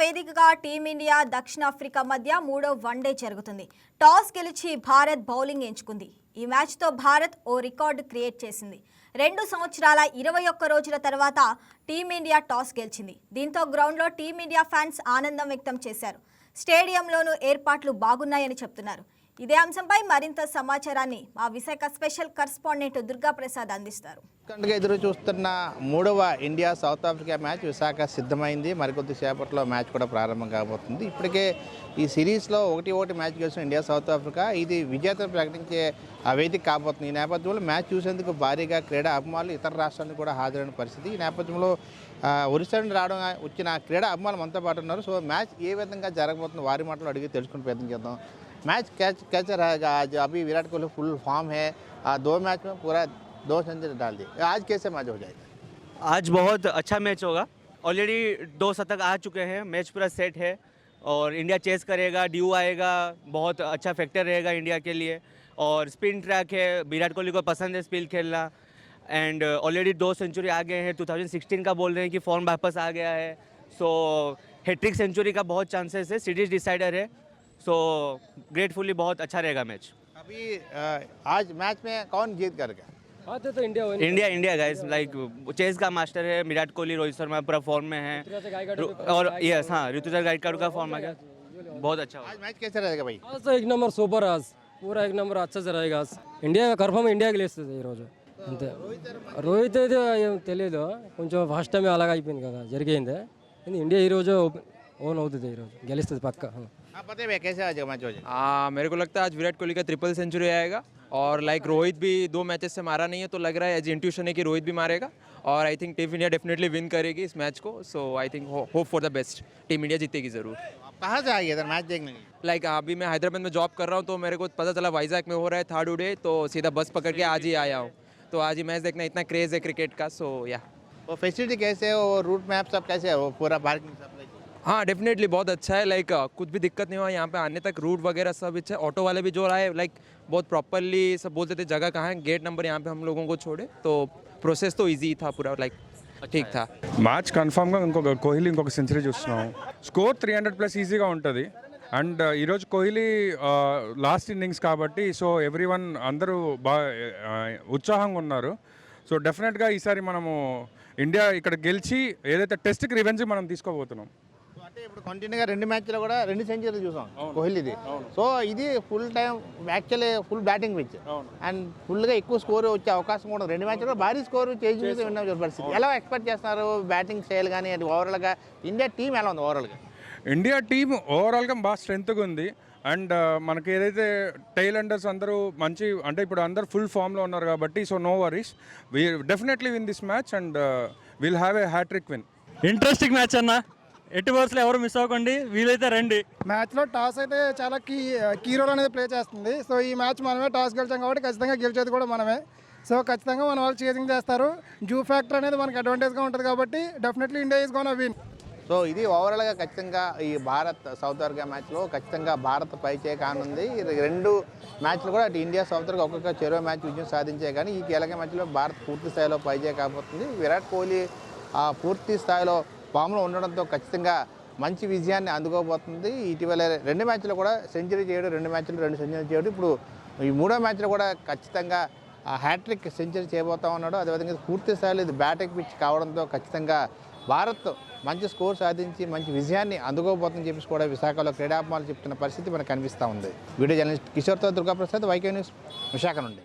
వేదికగా టీమిండియా దక్షిణాఫ్రికా మధ్య మూడో వన్డే జరుగుతుంది. టాస్ గెలిచి భారత్ బౌలింగ్ ఎంచుకుంది. ఈ మ్యాచ్తో భారత్ ఓ రికార్డు క్రియేట్ చేసింది. రెండు సంవత్సరాల ఇరవై ఒక్క రోజుల తర్వాత టీమిండియా టాస్ గెలిచింది. దీంతో గ్రౌండ్లో టీమిండియా ఫ్యాన్స్ ఆనందం వ్యక్తం చేశారు. స్టేడియంలోనూ ఏర్పాట్లు బాగున్నాయని చెప్తున్నారు. ఇదే అంశంపై మరింత సమాచారాన్ని మా విశాఖ స్పెషల్ కరస్పాండెంట్ దుర్గా ప్రసాద్ అందిస్తారు. ఉత్కంఠగా ఎదురు చూస్తున్న మూడవ India South Africa match Visakha సిద్ధమైంది. మరికొద్ది సేపట్లో మ్యాచ్ కూడా ప్రారంభం కాబోతుంది. ఇప్పటికే ఈ సిరీస్లో ఒకటి ఒకటి మ్యాచ్ గెలిచిన ఇండియా సౌత్ ఆఫ్రికా. ఇది విజేతను ప్రకటించే ఆ వేదిక కాబోతుంది. ఈ నేపథ్యంలో మ్యాచ్ చూసేందుకు భారీగా క్రీడా అభిమానులు ఇతర రాష్ట్రాలకు కూడా హాజరైన పరిస్థితి. ఈ నేపథ్యంలో ఒరిస్సా నుండి రావడం వచ్చిన క్రీడా అభిమానులు మనతో పాటు ఉన్నారు. సో మ్యాచ్ ఏ విధంగా జరగబోతుంది వారి మాటలు అడిగి తెలుసుకుని ప్రయత్నం చేద్దాం. मैच कैच कैसे रहेगा। आज अभी विराट कोहली फुल फॉर्म है। आ, दो मैच में पूरा दो सेंचुरी डाल दी आज कैसे मैच हो जाएगा? आज बहुत अच्छा मैच होगा। ऑलरेडी दो शतक आ चुके हैं। मैच पूरा सेट है और इंडिया चेस करेगा ड्यू आएगा। बहुत अच्छा फैक्टर रहेगा इंडिया के लिए। और स्पिन ट्रैक है। विराट कोहली को पसंद है स्पिन खेलना। एंड ऑलरेडी दो सेंचुरी आ गए हैं 2016 का बोल रहे हैं कि फॉर्म वापस आ गया है। सो हैट्रिक सेंचुरी का बहुत चांसेस है। सीरीज़ डिसाइडर है। सो ग्रेटफुली बहुत अच्छा रहेगा मैच अभी आ, आज मैच में कौन जीत कर गया आते तो India win India India guys like chess का मास्टर है विराट कोहली रोहित शर्मा पूरा फॉर्म में है ऋतुराज गायकवाड़ रु- और यस हाँ ऋतुराज गायकवाड़ का फॉर्म आ गया बहुत अच्छा हुआ आज मैच कैसे रहेगा भाई आज तो एक नंबर సూపర్ आज पूरा एक नंबर अच्छा से रहेगा आज ఇండియా కన్ఫర్మ్ ఇండియా గెలుస్తుంది ఈరోజు అంతే రోహిత్ అయితే ఏం తెలియదు కొంచెం ఫస్ట్ టైం అలాగ అయిపోయింది కదా జరిగింది కానీ ఇండియా ఈరోజు ఓన్ అవుతుంది ఈరోజు గెలుస్తుంది పక్క हाँ पता है कैसे आ जाएगा मैच हो जाएगा आ, मेरे को लगता है आज विराट कोहली का ट्रिपल सेंचुरी आएगा और लाइक रोहित भी दो मैचेस से मारा नहीं है तो लग रहा है एज इंट्यूशन है कि रोहित भी मारेगा और I think team India definitely win करेगी इस मैच को so I think hope for the best team India जीतेगी ज़रूर. आप कहाँ से आइए इधर मैच देखने लाइक अभी मैं हैदराबाद में जॉब कर रहा हूँ तो मेरे को पता चला वाइजैक में हो रहा है थर्ड डे तो सीधा बस पकड़ के आज ही आया हूँ. तो आज ही मैच देखना इतना क्रेज है क्रिकेट का सो या वो फैसिलिटी कैसे है वो रूट मैप सब कैसे है वो पूरा पार्किंग सब? हाँ डेफिनेटली बहुत अच्छा है लाइक कुछ भी दिक्कत नहीं हुआ यहाँ पे आने तक रूट वगैरह सब अच्छा है ऑटो वाले भी जो रहा है लाइक बहुत प्रॉपरली सब बोलते थे जगह कहाँ है गेट नंबर यहाँ पे हम लोगों को छोड़े तो प्रोसेस तो इजी था पूरा लाइक ठीक था మ్యాచ్ కన్ఫామ్గా ఇంకొక కోహ్లీ ఇంకొక సెంచరీ చూస్తున్నాం స్కోర్ త్రీ హండ్రెడ్ ప్లస్ ఈజీగా ఉంటుంది అండ్ ఈరోజు కోహ్లీ లాస్ట్ ఇన్నింగ్స్ కాబట్టి సో ఎవ్రీ వన్ అందరూ బాగా ఉత్సాహంగా ఉన్నారు సో డెఫినెట్గా ఈసారి మనము ఇండియా ఇక్కడ గెలిచి ఏదైతే టెస్ట్కి రివెంజ్ మనం తీసుకోబోతున్నాం సో అంటే ఇప్పుడు కంటిన్యూగా రెండు మ్యాచ్లో కూడా రెండు సెంచరీలు చూసాం కోహ్లీది. సో ఇది full time actually full batting pitch and ఫుల్గా ఎక్కువ స్కోర్ వచ్చే అవకాశం కూడా ఉంది. రెండు మ్యాచ్లో కూడా భారీ స్కోర్ చేంజ్ చేసి విన్న పరిస్థితి. ఎలా ఎక్స్పెక్ట్ చేస్తున్నారు బ్యాటింగ్ స్టైల్ కానీ అది ఓవరాల్గా ఇండియా టీం ఎలా ఉంది ఓవరాల్గా ఇండియా టీమ్ ఓవరాల్గా బాగా స్ట్రెంత్గా ఉంది. అండ్ మనకి ఏదైతే టైల్ అండర్స్ అందరూ మంచి అంటే ఇప్పుడు అందరూ ఫుల్ ఫామ్లో ఉన్నారు కాబట్టి so no worries we definitely win this match and will have a hattrick win interesting match అన్న. ఎట్టి ఓవర్స్లో ఎవరు మిస్ అవ్వకండి వీలైతే రండి. మ్యాచ్లో టాస్ అయితే చాలా కీ కీ రోల్ అనేది ప్లే చేస్తుంది. సో ఈ మ్యాచ్ మనమే టాస్ గెలిచాం కాబట్టి ఖచ్చితంగా గెలిచేది కూడా మనమే. సో ఖచ్చితంగా మన వాళ్ళు చేసింగ్ చేస్తారు. జూ ఫ్యాక్టర్ అనేది మనకి అడ్వాంటేజ్గా ఉంటుంది కాబట్టి definitely India is gonna win so ఇది ఓవరాల్గా ఖచ్చితంగా ఈ భారత్ సౌత్ ఆఫ్రికా మ్యాచ్లో ఖచ్చితంగా భారత్ పై చేయ కానుంది. ఈ రెండు మ్యాచ్లు కూడా అటు ఇండియా సౌత్ ఆఫ్రికా ఒక్కొక్క చెరువు మ్యాచ్ విజయం సాధించే కానీ ఈ కీలక మ్యాచ్లో భారత్ పూర్తి స్థాయిలో పై చేయ కాబోతుంది. విరాట్ కోహ్లీ ఆ పూర్తి స్థాయిలో ఫామ్లో ఉండడంతో ఖచ్చితంగా మంచి విజయాన్ని అందుకోబోతుంది. ఇటీవల రెండు మ్యాచ్లు కూడా సెంచరీ చేయడం రెండు మ్యాచ్లు రెండు సెంచరీ చేయడం. ఇప్పుడు ఈ మూడో మ్యాచ్లో కూడా ఖచ్చితంగా హ్యాట్రిక్ సెంచరీ చేయబోతా ఉన్నాడు. అదేవిధంగా పూర్తి స్థాయిలో ఇది బ్యాటింగ్ పిచ్ కావడంతో ఖచ్చితంగా భారత్ మంచి స్కోర్ సాధించి మంచి విజయాన్ని అందుకోబోతుందని చెప్పేసి కూడా విశాఖలో క్రీడాభిమానులు చెప్తున్న పరిస్థితి మనకు కనిపిస్తూ ఉంది. Video journalist కిషోర్తో Durgaprasad Y K news Visakha నుండి.